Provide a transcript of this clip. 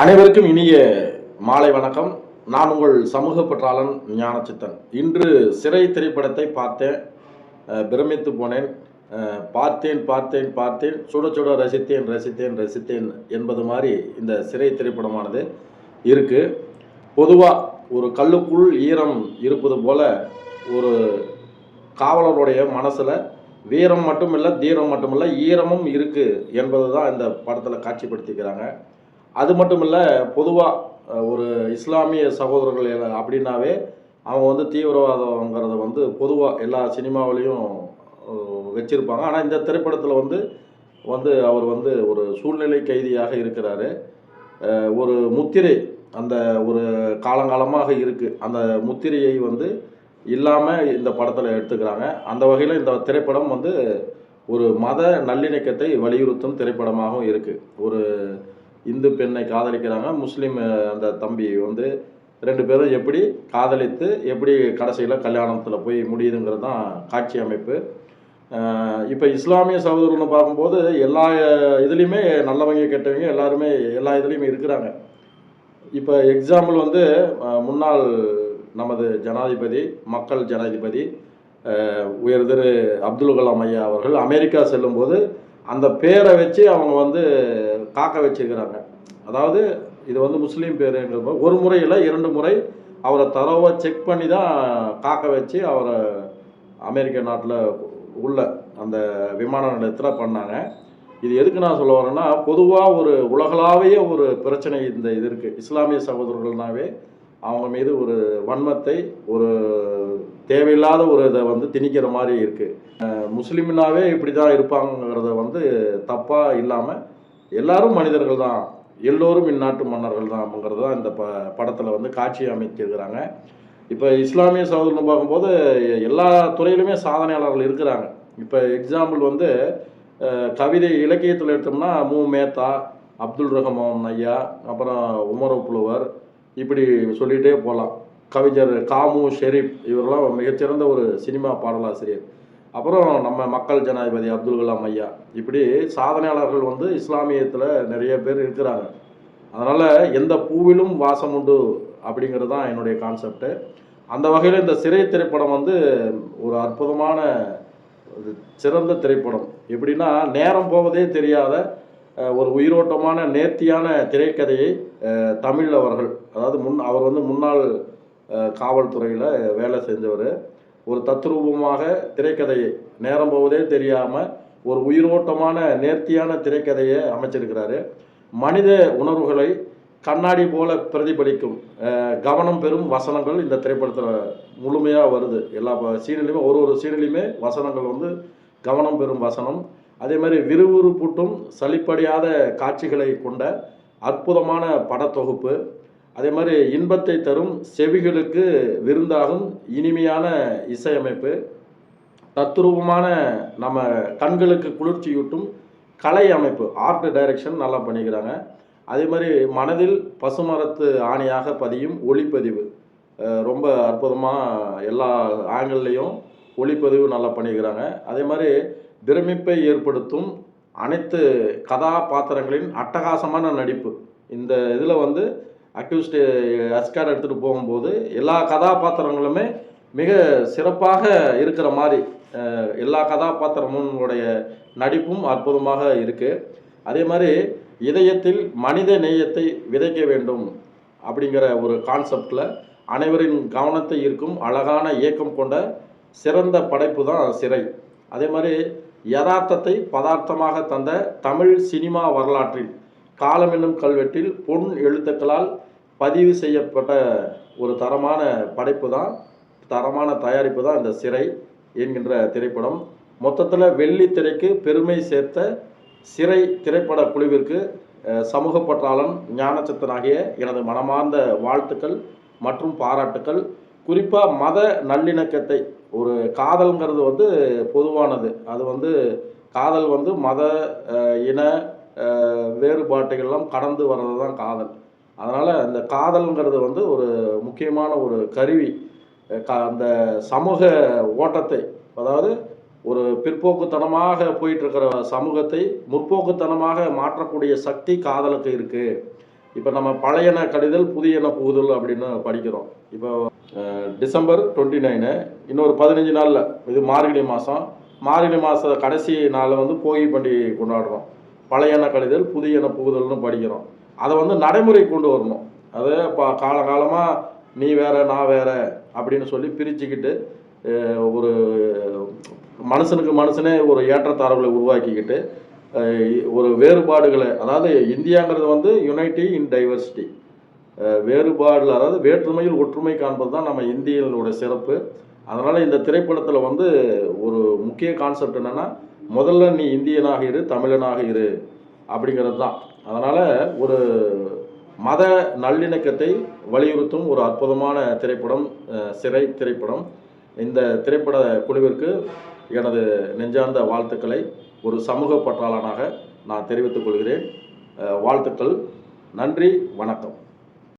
அனைவருக்கும் இனிய மாலை வணக்கம். நான் உங்கள் சமூக பற்றாளன் ஞானச்சித்தன் இன்று சிறை திரைப்படத்தை பார்த்தேன். பிரமித்து போனேன். பார்த்தேன் பார்த்தேன் பார்த்தேன். சுட சுட ரசித்தேன் ரசித்தேன் ரசித்தேன் என்பது மாதிரி இந்த சிறை திரைப்படமானது இருக்கு. பொதுவாக ஒரு கல்லுக்குள் ஈரம் இருப்பது போல ஒரு காவலருடைய மனசில் வீரம் மட்டும் இல்லை தீரம் மட்டும் இல்லை ஈரமும் இருக்குது என்பது தான் இந்த படத்தில் காட்சிப்படுத்திக்கிறாங்க. அது மட்டும் இல்லை பொதுவாக ஒரு இஸ்லாமிய சகோதரர்கள் எல்லாம் அப்படின்னாவே அவங்க வந்து தீவிரவாதங்கிறத வந்து பொதுவாக எல்லா சினிமாவிலையும் வச்சுருப்பாங்க. ஆனால் இந்த திரைப்படத்தில் வந்து வந்து அவர் வந்து ஒரு சூழ்நிலை கைதியாக இருக்கிறாரு. ஒரு முத்திரை அந்த ஒரு காலங்காலமாக இருக்குது அந்த முத்திரையை வந்து இல்லாமல் இந்த படத்தில் எடுத்துக்கிறாங்க. அந்த வகையில் இந்த திரைப்படம் வந்து ஒரு மத நல்லிணக்கத்தை வலியுறுத்தும் திரைப்படமாகவும் இருக்குது ஒரு இந்து பெண்ணை காதலிக்கிறாங்க. முஸ்லீம் அந்த தம்பி வந்து ரெண்டு பேரும் எப்படி காதலித்து எப்படி கடைசியில் கல்யாணத்தில் போய் முடியுதுங்கிறது தான் காட்சி அமைப்பு. இப்போ இஸ்லாமிய சகோதரர்னு பார்க்கும்போது எல்லா இதுலேயுமே நல்லவங்க கெட்டவங்க எல்லாருமே எல்லா இதுலேயுமே இருக்கிறாங்க. இப்போ எக்ஸாம்பிள் வந்து முன்னாள் நமது ஜனாதிபதி மக்கள் ஜனாதிபதி உயர்திரு உயர் திரு அப்துல் கலாம் ஐயா அவர்கள் அமெரிக்கா செல்லும்போது அந்த பேரை வச்சு அவங்க வந்து காக்க வச்சிருக்கிறாங்க. அதாவது இது வந்து முஸ்லீம் பேருங்கிற ஒரு முறையில் இரண்டு முறை அவரை தரவாக செக் பண்ணி தான் காக்க வச்சு அவரை அமெரிக்க நாட்டில் உள்ள அந்த விமான நிலையத்தில் பண்ணாங்க. இது எதுக்கு நான் சொல்ல வரேன்னா பொதுவாக ஒரு உலகளாவிய ஒரு பிரச்சனை இந்த இது இருக்குது இஸ்லாமிய சகோதரர்கள்னாவே அவங்க மீது ஒரு வன்மத்தை ஒரு தேவையில்லாத ஒரு இதை வந்து திணிக்கிற மாதிரி இருக்குது முஸ்லீம்னாவே இப்படி தான் இருப்பாங்கிறத வந்து தப்பாக இல்லாமல் எல்லாரும் மனிதர்கள் தான். எல்லோரும் இந்நாட்டு மன்னர்கள் தான் அப்படிங்கிறது தான் இந்த ப படத்தில் வந்து காட்சி அமைச்சிருக்கிறாங்க இப்போ இஸ்லாமிய சகோதரன் பார்க்கும்போது எல்லா துறையிலுமே சாதனையாளர்கள் இருக்கிறாங்க. இப்போ எக்ஸாம்பிள் வந்து கவிதை இலக்கியத்தில் எடுத்தோம்னா மு. மேத்தா அப்துல் ரஹமான் ஐயா அப்புறம் உமர புலுவர் இப்படி சொல்லிகிட்டே போகலாம் கவிஞர் காமு ஷெரீப் இவரெல்லாம் மிகச்சிறந்த ஒரு சினிமா பாடலாசிரியர். அப்புறம் நம்ம மக்கள் ஜனாதிபதி அப்துல் கலாம் ஐயா. இப்படி சாதனையாளர்கள் வந்து இஸ்லாமியத்தில் நிறைய பேர் இருக்கிறாங்க. அதனால் எந்த பூவிலும் வாசம் உண்டு அப்படிங்கிறது தான் என்னுடைய கான்செப்ட்டு அந்த வகையில் இந்த சிறை திரைப்படம் வந்து ஒரு அற்புதமான ஒரு சிறந்த திரைப்படம். எப்படின்னா நேரம் போவதே தெரியாத ஒரு உயிரோட்டமான நேர்த்தியான திரைக்கதையை தமிழ் அவர்கள் அதாவது முன் அவர் வந்து முன்னாள் காவல்துறையில் வேலை செஞ்சவர். ஒரு தத்ரூபமாக திரைக்கதையை நேரம் போவதே தெரியாமல் ஒரு உயிரோட்டமான நேர்த்தியான திரைக்கதையை அமைச்சிருக்கிறாரு. மனித உணர்வுகளை கண்ணாடி போல பிரதிபலிக்கும் கவனம் பெறும் வசனங்கள் இந்த திரைப்படத்தில் முழுமையாக வருது. எல்லா சீனிலையுமே ஒரு ஒரு சீனிலையுமே வசனங்கள் வந்து கவனம் பெறும் வசனம். அதே மாதிரி விறுவிறுப்பூட்டும் சலிப்படையாத காட்சிகளை கொண்ட அற்புதமான படத்தொகுப்பு. அதே மாதிரி இன்பத்தை தரும் செவிகளுக்கு விருந்தாகும் இனிமையான இசையமைப்பு தத்ரூபமான நம்ம கண்களுக்கு குளிர்ச்சியூட்டும் கலை அமைப்பு ஆர்ட் டைரக்ஷன் நல்லா பண்ணிக்கிறாங்க. அதே மாதிரி மனதில் பசுமரத்து ஆணியாக பதியும் ஒளிப்பதிவு. ரொம்ப அற்புதமாக எல்லா ஆங்கிள்லேயும் ஒளிப்பதிவு நல்லா பண்ணிக்கிறாங்க. அதே மாதிரி பிரமிப்பை ஏற்படுத்தும் அனைத்து கதாபாத்திரங்களின் அட்டகாசமான நடிப்பு. இந்த இதில் வந்து அக்யூஸ்டு அஸ்கார் எடுத்துகிட்டு போகும்போது எல்லா கதாபாத்திரங்களுமே மிக சிறப்பாக இருக்கிற மாதிரி எல்லா கதாபாத்திரமுடைய நடிப்பும் அற்புதமாக இருக்குது அதே மாதிரி இதயத்தில் மனித நேயத்தை விதைக்க வேண்டும் அப்படிங்கிற ஒரு கான்செப்டில் அனைவரின் கவனத்தை ஈர்க்கும் அழகான இயக்கம் கொண்ட சிறந்த படைப்பு தான் சிறை. அதே மாதிரி யதார்த்தத்தை பதார்த்தமாக தந்த தமிழ் சினிமா வரலாற்றில் காலம் என்னும் கல்வெட்டில் பொன் எழுத்துக்களால் பதிவு செய்யப்பட்ட ஒரு தரமான படைப்பு தான் தரமான தயாரிப்பு தான் இந்த சிறை என்கின்ற திரைப்படம். மொத்தத்தில் வெள்ளி திரைக்கு பெருமை சேர்த்த சிறை திரைப்பட குழுவிற்கு சமூக பற்றாளன் ஞானச்சத்தனாகிய எனது மனமார்ந்த வாழ்த்துக்கள் மற்றும் பாராட்டுக்கள். குறிப்பாக மத நல்லிணக்கத்தை ஒரு காதல்ங்கிறது வந்து பொதுவானது. அது வந்து காதல் வந்து மத இன வேறுபாட்டைகள்லாம் கடந்து வர்றது தான் காதல். அதனால் இந்த காதல்ங்கிறது வந்து ஒரு முக்கியமான ஒரு கருவி. அந்த சமூக ஓட்டத்தை அதாவது ஒரு பிற்போக்குத்தனமாக போயிட்டுருக்கிற சமூகத்தை முற்போக்குத்தனமாக மாற்றக்கூடிய சக்தி காதலுக்கு இருக்குது இப்போ நம்ம பழையன கடிதல் புதியன புகுதல் அப்படின்னு படிக்கிறோம். இப்போ டிசம்பர் டுவெண்ட்டி நைனு இன்னொரு பதினஞ்சு நாளில் இது மார்கழி மாதம் மார்கழி மாத கடைசி நாளில் வந்து போகி பண்டிகை கொண்டாடுறோம். பழையன கழிதல் புதியன புகுதல்னு படிக்கிறோம். அதை வந்து நடைமுறை கொண்டு வரணும். அது இப்போ காலகாலமாக நீ வேற நான் வேற அப்படின்னு சொல்லி பிரிச்சுக்கிட்டு ஒரு மனுஷனுக்கு மனுஷனே ஒரு ஏற்றத்தாழ்வுகளை உருவாக்கிக்கிட்டு ஒரு வேறுபாடுகளை அதாவது இந்தியாங்கிறது வந்து யுனைட்டி இன் டைவர்சிட்டி வேறுபாடில் அதாவது வேற்றுமையில் ஒற்றுமை காண்பது தான் நம்ம இந்தியனோட சிறப்பு. அதனால் இந்த திரைப்படத்தில் வந்து ஒரு முக்கிய கான்செப்ட் என்னென்னா முதல்ல நீ இந்தியனாக இரு தமிழனாக இரு அப்படிங்கிறது தான். அதனால் ஒரு மத நல்லிணக்கத்தை வலியுறுத்தும் ஒரு அற்புதமான திரைப்படம் சிறை திரைப்படம். இந்த திரைப்பட குழுவிற்கு எனது நெஞ்சார்ந்த வாழ்த்துக்களை ஒரு சமூக பற்றாளனாக நான் தெரிவித்துக் கொள்கிறேன். வாழ்த்துக்கள். நன்றி. வணக்கம்.